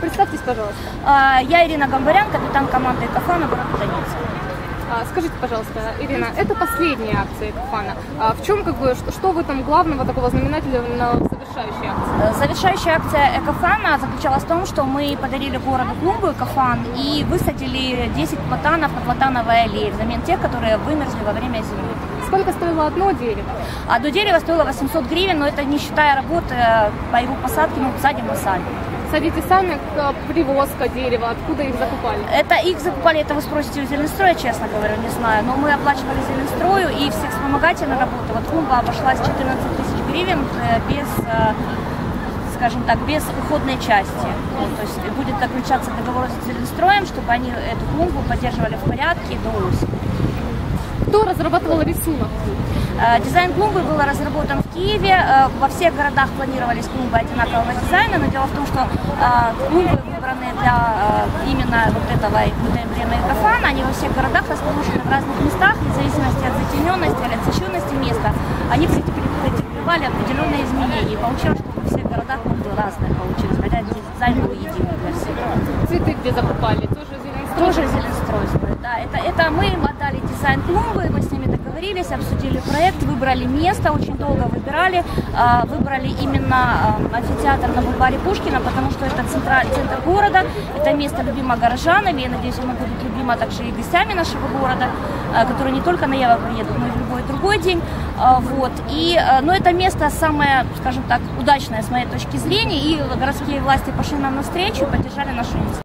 Представьтесь, пожалуйста. А, Я Ирина Гамбарян, капитан команды Экофана города Донецк. А, Скажите, пожалуйста, Ирина, это последняя акция Экофана. А в чем, как бы, что, что в этом главного такого знаменательного завершающей акции? Э, Завершающая акция Экофана заключалась в том, что мы подарили городу клумбу Экофан и высадили 10 платанов на платановой аллее взамен тех, которые вымерзли во время зимы. Сколько стоило одно дерево? Одно дерево стоило 800 гривен, но это не считая работы э, по его посадке, мы садим мы сами. Садите сами, к- привозка дерева, откуда их закупали? Это их закупали, это вы спросите у Зеленстроя, честно говоря, не знаю. Но мы оплачивали Зеленстрою и все вспомогательные работы. Вот клумба обошлась 14 тысяч гривен э, без, э, скажем так, без уходной части. Вот, то есть будет заключаться договор с Зеленстроем, чтобы они эту клумбу поддерживали в порядке до осени. Кто разрабатывал рисунок? Э, Дизайн клумбы был разработан в Киеве. Э, Во всех городах планировались клумбы одинакового дизайна, но дело в том, что э, клумбы выбраны для именно вот этого вот эмблемы Экофана. Они во всех городах расположены в разных местах, в зависимости от затененности или от освещенности места, они, кстати, претерпевали определенные изменения. И получилось, что во всех городах клумбы разные получились, хотя дизайн был единый для всех. Цветы где закупали? Тоже Зеленстрой? Тоже зеленстройство. Да, это, это мы им отдали дизайн клумбы, мы с ними договорились, обсудили проект, выбрали место, очень долго выбирали, а, выбрали именно а, амфитеатр на бульваре Пушкина, потому что это центра- центр города, это место любимо горожанами, я надеюсь, оно будет любимо также и гостями нашего города, а, которые не только на Ява приедут, но и в любой другой день. Вот. И, но это место самое, скажем так, удачное с моей точки зрения, и городские власти пошли нам навстречу и поддержали нашу инициативу.